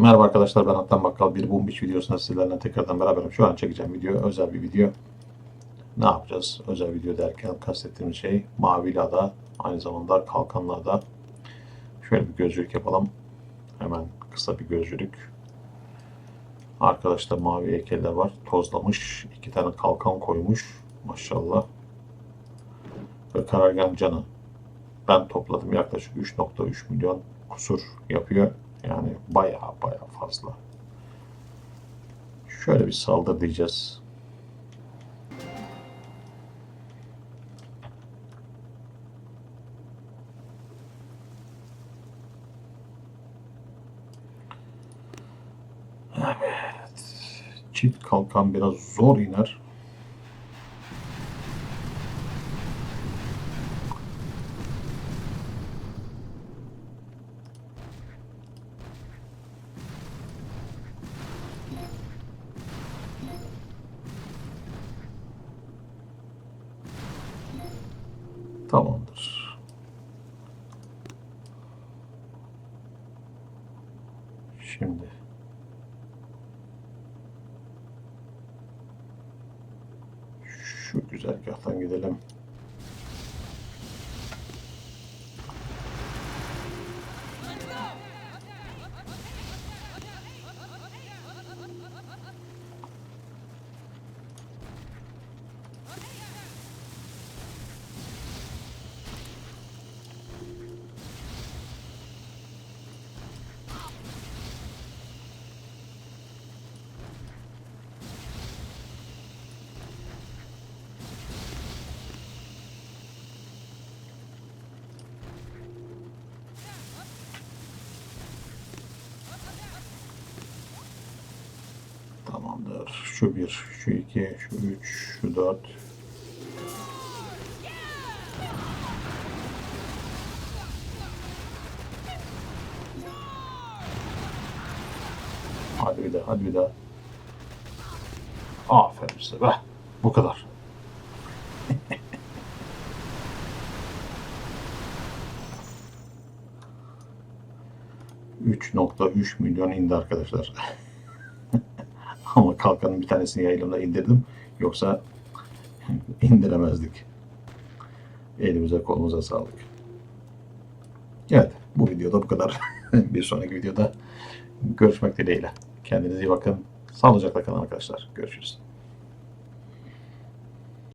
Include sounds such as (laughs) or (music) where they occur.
Merhaba arkadaşlar ben Atlan Bakkal bir Bumbiç videosunda sizlerle tekrardan beraberim. Şu an çekeceğim video özel bir video. Ne yapacağız? Özel video derken kastettiğimiz şey Mavili Ada aynı zamanda Kalkanlı Ada. Şöyle bir gözcülük yapalım. Hemen kısa bir gözcülük. Arkadaşlar mavi heykeller var. Tozlamış. iki tane kalkan koymuş. Maşallah. Ve karargan canı. Ben topladım yaklaşık 3.3 milyon kusur yapıyor. Yani bayağı bayağı fazla. Şöyle bir saldır diyeceğiz. Evet. Çift kalkan biraz zor iner. Tamamdır. Şimdi şu güzergahtan gidelim. Tamamdır. Şu bir, şu iki, şu üç, şu dört. Hadi bir daha, hadi bir daha. Aferin size be. Bu kadar. (laughs) ...3.3 milyon indi arkadaşlar. (laughs) (laughs) Ama kalkanın bir tanesini yayılımda indirdim. Yoksa (laughs) indiremezdik. Elimize kolumuza sağlık. Evet bu videoda bu kadar. (laughs) bir sonraki videoda görüşmek dileğiyle. Kendinize iyi bakın. Sağlıcakla kalın arkadaşlar. Görüşürüz.